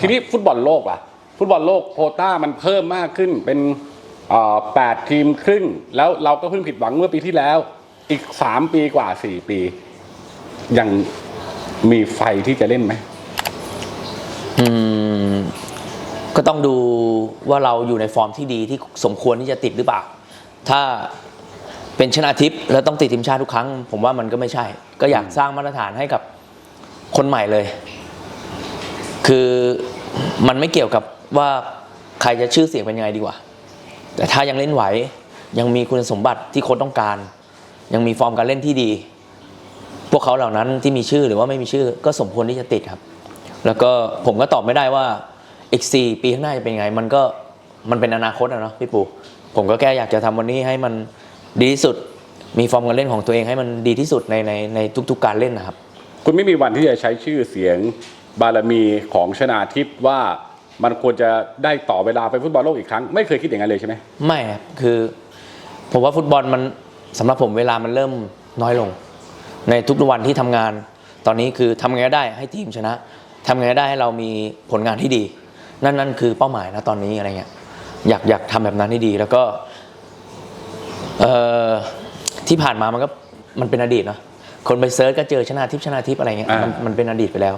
ทีนี้ฟุตบอลโลกล่ะ ฟุตบอลโลกโควต้ามันเพิ่มมากขึ้นเป็นเอ่อแปดทีมครึ่ง แล้วเราก็เพิ่งผิดหวังเมื่อปีที่แล้ว อีกสามปีกว่าสี่ปี ยังมีไฟที่จะเล่นไหมอืมก็ต้องดูว่าเราอยู่ในฟอร์มที่ดีที่สมควรที่จะติดหรือเปล่า ถ้าเป็นชนะทิพย์แล้วต้องติดทีมชาติทุกครั้ง ผมว่ามันก็ไม่ใช่ ก็อยากสร้างมาตรฐานให้กับคนใหม่เลย คือมันไม่เกี่ยวกับว่าใครจะชื่อเสียงเป็นยังไงดีกว่า แต่ถ้ายังเล่นไหวยังมีคุณสมบัติที่โค้ชต้องการ ยังมีฟอร์มการเล่นที่ดี พวกเขาเหล่านั้นที่มีชื่อหรือว่าไม่มีชื่อก็สมควรที่จะติดครับ แล้วก็ผมก็ตอบไม่ได้ว่าอีกสี่ปีข้างหน้าจะเป็นยังไง มันก็มันเป็นอนาคตอะเนาะพี่ปูผมก็แค่อยากจะทำวันนี้ให้มันดีที่สุดมีฟอร์มการเล่นของตัวเองให้มันดีที่สุดในในในทุกๆการเล่นนะครับ คุณไม่มีวันที่จะใช้ชื่อเสียง บารมีของชนาทิพย์ว่ามันควรจะได้ต่อเวลาไปฟุตบอลโลกอีกครั้ง ไม่เคยคิดอย่างนั้นเลยใช่ไหมไม่ครับคือ ผมว่าฟุตบอลมันสำหรับผมเวลามันเริ่มน้อยลง ในทุกวันที่ทำงาน ตอนนี้คือทำไงก็ได้ให้ทีมชนะทำไงก็ได้ให้เรามีผลงานที่ดี นั่นนั่นคือเป้าหมายนะตอนนี้อะไรเงี้ยอยากอยากทำแบบนั้นให้ดี แล้วก็ที่ผ่านมามันก็มันเป็นอดีตเนาะคนไปเซิร์ชก็เจอชนะทิพย์ชนะทิพย์อะไรเงี้ยมันมันเป็นอดีตไปแล้ว